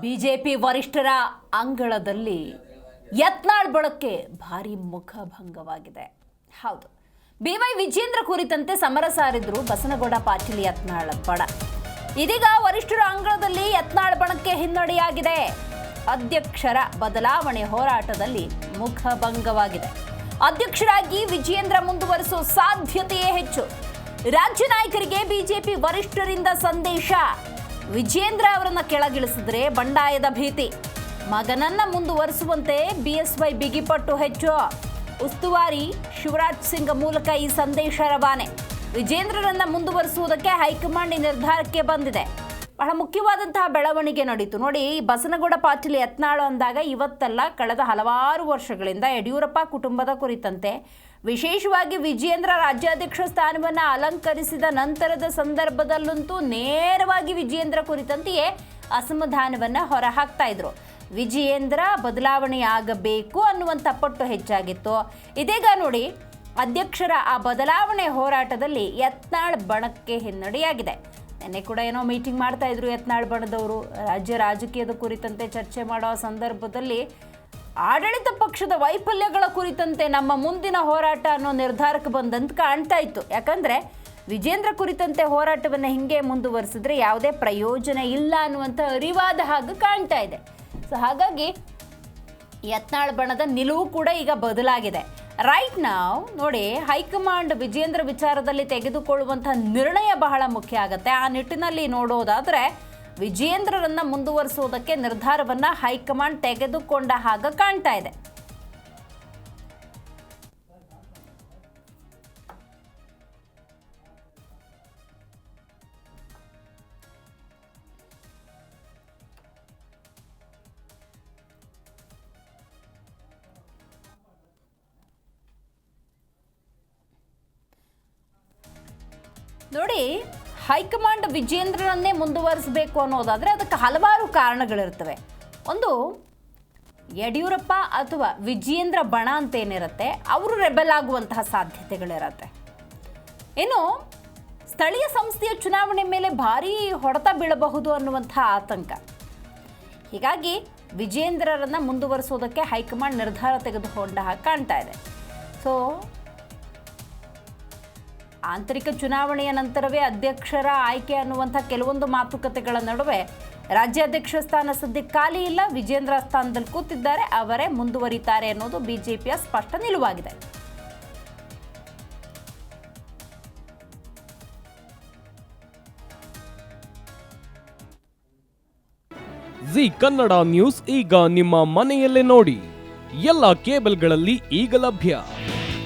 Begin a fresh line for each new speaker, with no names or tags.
BJP ವರಿಷ್ಠರ ಅಂಗಳದಲ್ಲಿ ಯತ್ನಾಳ್ ಬಳಕೆ ಭಾರಿ ಮುಖಭಂಗವಾಗಿದೆ. ಹೌದು. ಬಿವೈ ವಿಜೇಂದ್ರ ಕುರಿತಂತೆ ಸಮರ ಸಾರಿದ್ರು ಬಸನಗೌಡ ಪಾಟೀಲ್ ಯತ್ನಾಳ್ ಬಣ ಇದೀಗ ವರಿಷ್ಠರ ಅಂಗಳದಲ್ಲಿ ಯತ್ನಾಳ್ ಬಣಕ್ಕೆ ಹಿನ್ನಡೆಯಾಗಿದೆ. ಅಧ್ಯಕ್ಷರ ಬದಲಾವಣೆ ಹೋರಾಟದಲ್ಲಿ ಮುಖಭಂಗವಾಗಿದೆ. ಅಧ್ಯಕ್ಷರಾಗಿ ವಿಜೇಂದ್ರ ಮುಂದುವರಿಸುವ ಸಾಧ್ಯತೆಯೇ ಹೆಚ್ಚು. ರಾಜ್ಯ ನಾಯಕರಿಗೆ ಬಿಜೆಪಿ ವರಿಷ್ಠರಿಂದ ಸಂದೇಶ. ವಿಜೇಂದ್ರ ಅವರನ್ನ ಕೆಳಗಿಳಿಸಿದ್ರೆ ಬಂಡಾಯದ ಭೀತಿ. ಮಗನನ್ನ ಮುಂದುವರಿಸುವಂತೆ ಬಿಎಸ್ವೈ ಬಿಗಿಪಟ್ಟು ಹೆಚ್ಚು. ಉಸ್ತುವಾರಿ ಶಿವರಾಜ್ ಸಿಂಗ್ ಮೂಲಕ ಈ ಸಂದೇಶ ರವಾನೆ. ವಿಜೇಂದ್ರರನ್ನ ಮುಂದುವರಿಸುವುದಕ್ಕೆ ಹೈಕಮಾಂಡ್ ನಿರ್ಧಾರಕ್ಕೆ ಬಂದಿದೆ. ಬಹಳ ಮುಖ್ಯವಾದಂತಹ ಬೆಳವಣಿಗೆ ನಡೀತು. ನೋಡಿ, ಬಸನಗೌಡ ಪಾಟೀಲ್ ಯತ್ನಾಳು ಅಂದಾಗ ಇವತ್ತಲ್ಲ ಕಳೆದ ಹಲವಾರು ವರ್ಷಗಳಿಂದ ಯಡಿಯೂರಪ್ಪ ಕುಟುಂಬದ ಕುರಿತಂತೆ ವಿಶೇಷವಾಗಿ ವಿಜೇಂದ್ರ ರಾಜ್ಯಾಧ್ಯಕ್ಷ ಸ್ಥಾನವನ್ನು ಅಲಂಕರಿಸಿದ ನಂತರದ ಸಂದರ್ಭದಲ್ಲಂತೂ ನೇರವಾಗಿ ವಿಜೇಂದ್ರ ಕುರಿತಂತೆಯೇ ಅಸಮಾಧಾನವನ್ನು ಹೊರಹಾಕ್ತಾ ಇದ್ರು. ವಿಜಯೇಂದ್ರ ಬದಲಾವಣೆಯಾಗಬೇಕು ಅನ್ನುವಂಥ ಪಟ್ಟು ಹೆಚ್ಚಾಗಿತ್ತು. ಇದೀಗ ನೋಡಿ, ಅಧ್ಯಕ್ಷರ ಆ ಬದಲಾವಣೆ ಹೋರಾಟದಲ್ಲಿ ಯತ್ನಾಳ್ ಬಣಕ್ಕೆ ಹಿನ್ನಡೆಯಾಗಿದೆ. ನಿನ್ನೆ ಕೂಡ ಏನೋ ಮೀಟಿಂಗ್ ಮಾಡ್ತಾ ಇದ್ರು ಯತ್ನಾಳ್ ಬಣದವರು ರಾಜ್ಯ ರಾಜಕೀಯದ ಕುರಿತಂತೆ ಚರ್ಚೆ ಮಾಡೋ ಸಂದರ್ಭದಲ್ಲಿ ಆಡಳಿತ ಪಕ್ಷದ ವೈಫಲ್ಯಗಳ ಕುರಿತಂತೆ ನಮ್ಮ ಮುಂದಿನ ಹೋರಾಟ ಅನ್ನೋ ನಿರ್ಧಾರಕ್ಕೆ ಬಂದಂತ ಕಾಣ್ತಾ ಇತ್ತು. ಯಾಕಂದ್ರೆ ವಿಜೇಂದ್ರ ಕುರಿತಂತೆ ಹೋರಾಟವನ್ನು ಹಿಂಗೆ ಮುಂದುವರಿಸಿದ್ರೆ ಯಾವುದೇ ಪ್ರಯೋಜನ ಇಲ್ಲ ಅನ್ನುವಂಥ ಅರಿವಾದ ಹಾಗೆ ಕಾಣ್ತಾ ಇದೆ. ಸೊ ಹಾಗಾಗಿ ಯತ್ನಾಳ್ ಬಣದ ನಿಲುವು ಕೂಡ ಈಗ ಬದಲಾಗಿದೆ. ರೈಟ್ ನಾವು ನೋಡಿ ಹೈಕಮಾಂಡ್ ವಿಜೇಂದ್ರ ವಿಚಾರದಲ್ಲಿ ತೆಗೆದುಕೊಳ್ಳುವಂಥ ನಿರ್ಣಯ ಬಹಳ ಮುಖ್ಯ ಆಗುತ್ತೆ. ಆ ನಿಟ್ಟಿನಲ್ಲಿ ನೋಡೋದಾದ್ರೆ ವಿಜೇಂದ್ರರನ್ನ ಮುಂದುವರಿಸುವುದಕ್ಕೆ ನಿರ್ಧಾರವನ್ನ ಹೈಕಮಾಂಡ್ ತೆಗೆದುಕೊಂಡ ಹಾಗೆ ಕಾಣ್ತಾ ಇದೆ. ನೋಡಿ, ಹೈಕಮಾಂಡ್ ವಿಜೇಂದ್ರನನ್ನೇ ಮುಂದುವರಿಸಬೇಕು ಅನ್ನೋದಾದರೆ ಅದಕ್ಕೆ ಹಲವಾರು ಕಾರಣಗಳಿರ್ತವೆ. ಒಂದು, ಯಡಿಯೂರಪ್ಪ ಅಥವಾ ವಿಜೇಂದ್ರ ಬಣ ಅಂತ ಏನಿರುತ್ತೆ ಅವರು ರೆಬೆಲ್ ಆಗುವಂತಹ ಸಾಧ್ಯತೆಗಳಿರುತ್ತೆ. ಇನ್ನು, ಸ್ಥಳೀಯ ಸಂಸ್ಥೆಯ ಚುನಾವಣೆ ಮೇಲೆ ಭಾರೀ ಹೊಡೆತ ಬೀಳಬಹುದು ಅನ್ನುವಂಥ ಆತಂಕ. ಹೀಗಾಗಿ ವಿಜೇಂದ್ರರನ್ನು ಮುಂದುವರಿಸೋದಕ್ಕೆ ಹೈಕಮಾಂಡ್ ನಿರ್ಧಾರ ತೆಗೆದುಕೊಂಡ ಹಾಗೆ ಕಾಣ್ತಾ ಇದೆ. ಸೊ ಆಂತರಿಕ ಚುನಾವಣೆಯ ನಂತರವೇ ಅಧ್ಯಕ್ಷರ ಆಯ್ಕೆ ಅನ್ನುವಂಥ ಕೆಲವೊಂದು ಮಾತುಕತೆಗಳ ನಡುವೆ ರಾಜ್ಯಾಧ್ಯಕ್ಷ ಸ್ಥಾನ ಸದ್ಯ ಖಾಲಿ ಇಲ್ಲ. ವಿಜೇಂದ್ರ ಸ್ಥಾನದಲ್ಲಿ ಕೂತಿದ್ದಾರೆ. ಅವರೇ ಮುಂದುವರಿತಾರೆ ಅನ್ನೋದು ಬಿಜೆಪಿಯ ಸ್ಪಷ್ಟ ನಿಲುವಾಗಿದೆ.
ಜಿ ಕನ್ನಡ ನ್ಯೂಸ್ ಈಗ ನಿಮ್ಮ ಮನೆಯಲ್ಲೇ ನೋಡಿ. ಎಲ್ಲ ಕೇಬಲ್ಗಳಲ್ಲಿ ಈಗ ಲಭ್ಯ.